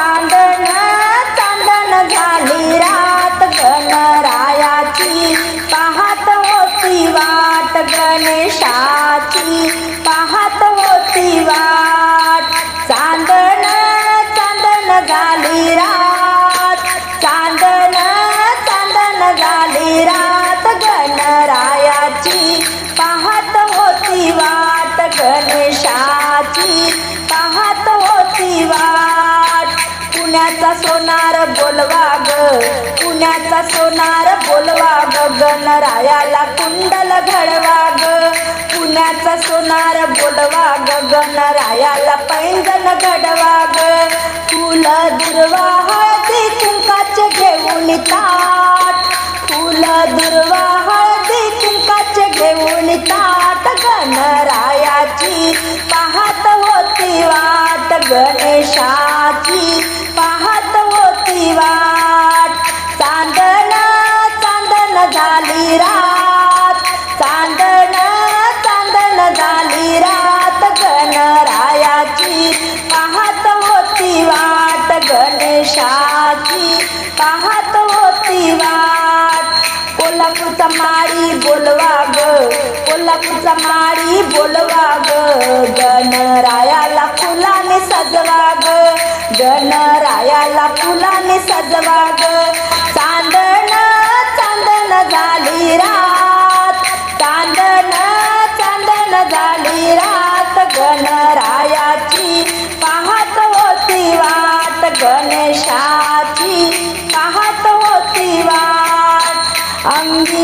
चांदण चांदण झाली रात गणरायाची. पाहत होती वाट गणेशाची. पाहत होती वाट. चांदण चांदण झाली रात. चांदण चांदण झाली रात गणरायाची. पाहत होती वाट गणेशाची. पाहत होती वाट पुण्याचा सोनार बोलवा ग. पुण्याचा सोनार बोलवा ग. गणरायाला कुंडल घडवा ग. पुण्याचा सोनार बोलवा ग. गणरायाला पैंजण घडवा ग. फुल दुर्वा हळदी कुंकाचे घेऊन ताट फुल दुर्वा हळदी कुंकाचे घेऊन ताट गणरायाची पाहत होती वाट गणेशाची. पाहत होती वाट गणेशाची. पाहत होती वाट. कोल्हापूरचा माळी बोलवा ग. कोल्हापूरचा माळी बोलवा ग. गणरायाला फुलाने सजवा ग. गणरायाला फुलाने सजवा ग.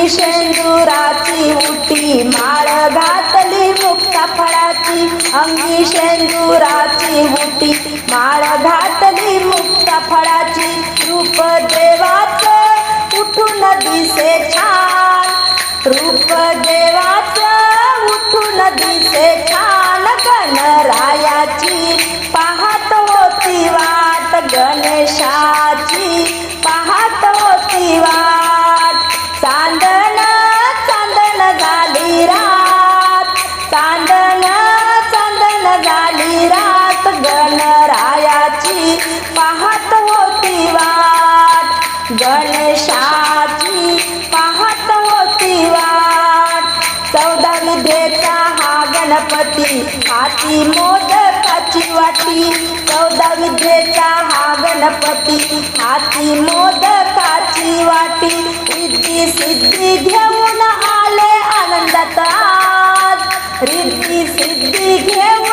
शेंदुराची उटी माळ घातली मुक्ता फळाची. अंगी शेंदुराची उटी माळ घातली मुक्ता फळाची. रूप देवाच उठून दिसे छान. रूप देवाच उठून दिसे छान. गणेशाची पाहत होती वाट. चौदा विद्येचा हा गणपती हाती मोदकाची वाटी. चौदा विद्येचा हा गणपती हाती मोदकाची वाटी. रिद्धी सिद्धी घेऊन आले आनंदात रिद्धी सिद्धी घेऊन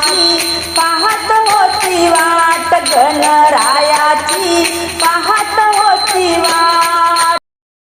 पाहत होती वाट गणराया